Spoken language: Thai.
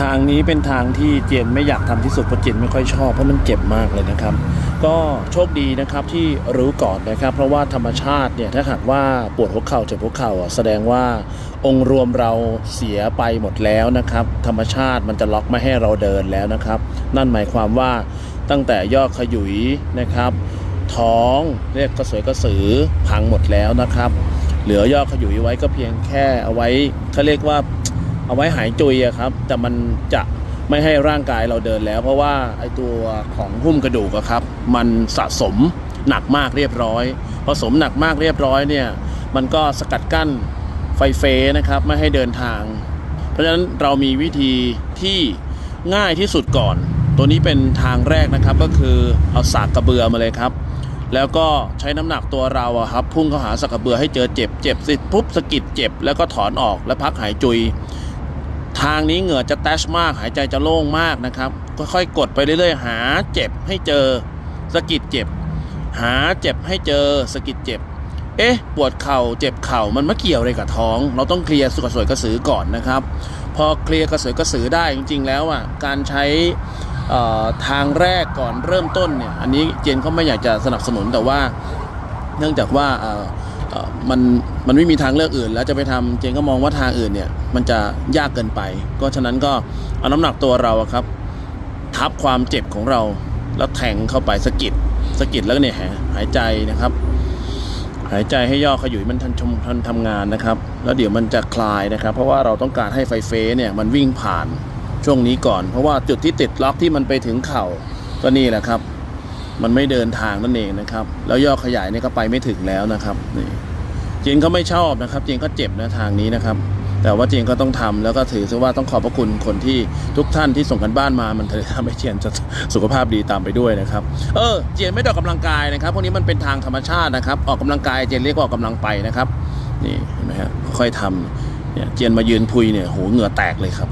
ทางนี้เป็นทางที่เจนไม่อยากทำที่สุดเพราะเจนไม่ค่อยชอบเพราะมันเจ็บมากเลยนะครับ ก็โชคดีนะครับที่รู้ก่อนนะครับ เพราะว่าธรรมชาติเนี่ยถ้าหากว่าปวดหัวเข่าเจ็บหัวเข่าอะแสดงว่าองค์รวมเราเสียไปหมดแล้วนะครับ ธรรมชาติมันจะล็อกไม่ให้เราเดินแล้วนะครับ นั่นหมายความว่าตั้งแต่ยอดขยุยนะครับ ท้องเรียกกระสวยกระสือพังหมดแล้วนะครับ เหลือยอดขยุยไว้ก็เพียงแค่เอาไว้เขาเรียกว่า เอาไว้หายจุยอะครับ แต่มันจะไม่ให้ร่างกายเราเดินแล้ว เพราะว่าไอตัวของหุ้มกระดูกอะครับ มันสะสมหนักมากเรียบร้อยผสมหนักมากเรียบร้อยเนี่ย มันก็สกัดกั้นไฟเฟนะครับไม่ให้เดินทาง เพราะฉะนั้นเรามีวิธีที่ง่ายที่สุดก่อน ตัวนี้เป็นทางแรกนะครับก็คือเอาสากกระเบือมาเลยครับ แล้วก็ใช้น้ำหนักตัวเราอะครับพุ่งเข้าหาสากกระเบือให้เจอเจ็บเจ็บสิปุ๊บสะกิดเจ็บ แล้วก็ถอนออกแล้วพักหายจุย ทางนี้เหงื่อจะแตชมากหายใจจะโล่งมากนะครับ ค่อยๆกดไปเรื่อยๆ หาเจ็บให้เจอสะกิดเจ็บ หาเจ็บให้เจอสะกิดเจ็บ เอ๊ะ ปวดเข่าเจ็บเข่ามันไม่เกี่ยวอะไรกับท้อง เราต้องเคลียร์สุกสวยกระสือก่อนนะครับ พอเคลียร์กระสือกระสือได้จริง ๆ แล้วอะการใช้ทางแรกก่อนเริ่มต้นเนี่ยอันนี้เจนเขาไม่อยากจะสนับสนุนแต่ว่า เนื่องจากว่า มันมันไม่มีทางเลือกอื่น แล้วจะไปทำเจนก็มองว่าทางอื่นเนี่ย มันจะยากเกินไป ก็ฉะนั้นก็เอาน้ำหนักตัวเราครับ ทับความเจ็บของเรา แล้วแทงเข้าไปสะกิดสะกิดแล้วเนี่ยหายใจนะครับ หายใจให้ย่อขยุยมันทันชมทันทำงานนะครับ แล้วเดี๋ยวมันจะคลายนะครับ เพราะว่าเราต้องการให้ไฟเฟเนี่ยมันวิ่งผ่านช่วงนี้ก่อน เพราะว่าจุดที่ติดล็อกที่มันไปถึงเข่าก็นี่แหละครับ มันไม่เดินทางนั่นเองนะครับ แล้วย่อขยายเนี่ยก็ไปไม่ถึงแล้วนะครับนี่ จีนเขาไม่ชอบนะครับจีนก็เจ็บนะทางนี้นะครับ แต่ว่าจีนก็ต้องทำแล้วก็ถือซะว่าต้องขอบพระคุณคนที่ทุกท่านที่ส่งกันบ้านมามันทำให้เจียนจะสุขภาพดีตามไปด้วยนะครับ เออเจียนไม่ได้ออกกำลังกายนะครับพวกนี้มันเป็นทางธรรมชาตินะครับ ออกกำลังกายเจียนเรียกว่าออกกำลังไปนะครับ นี่เห็นไหมฮะค่อยทำเนี่ยเจียนมายืนพุยเนี่ยโหเหงื่อแตกเลยครับ